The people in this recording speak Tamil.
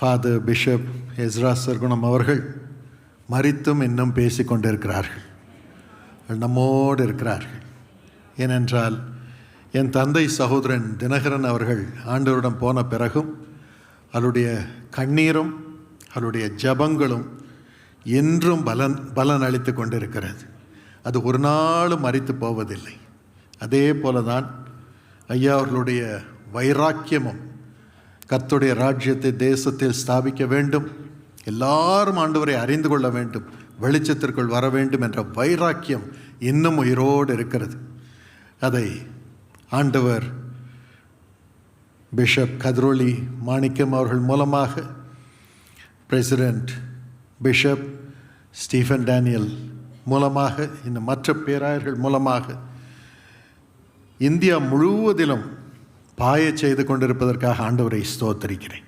ஃபாதர் பிஷப் எஸ்ரா சர்குணம் அவர்கள் மறித்தும் இன்னும் பேசி கொண்டிருக்கிறார்கள் நம்மோடு இருக்கிறார்கள். ஏனென்றால் என் தந்தை சகோதரன் தினகரன் அவர்கள் ஆண்டவரிடம் போன பிறகும் அவருடைய கண்ணீரும் அவருடைய ஜபங்களும் என்றும் பலன் பலன் அளித்து கொண்டிருக்கிறது. அது ஒரு நாளும் மறித்து போவதில்லை. அதே போல தான் ஐயா அவர்களுடைய வைராக்கியமும் கத்துடைய ராஜ்யத்தை தேசத்தில் ஸ்தாபிக்க வேண்டும். எல்லாரும் ஆண்டவரை அறிந்து கொள்ள வேண்டும். வெளிச்சத்திற்குள் வர வேண்டும் என்ற வைராக்கியம் இன்னும் உயிரோடு இருக்கிறது. அதை ஆண்டவர் பிஷப் கதிரோலி மாணிக்கம் அவர்கள் மூலமாக பிரசிடெண்ட் பிஷப் ஸ்டீஃபன் டேனியல் மூலமாக இன்னும் மற்ற பேராயர்கள் மூலமாக இந்தியா முழுவதிலும் பாய செய்து கொண்டிருப்பதற்காக ஆண்டவரை ஸ்தோத்தரிக்கிறேன்.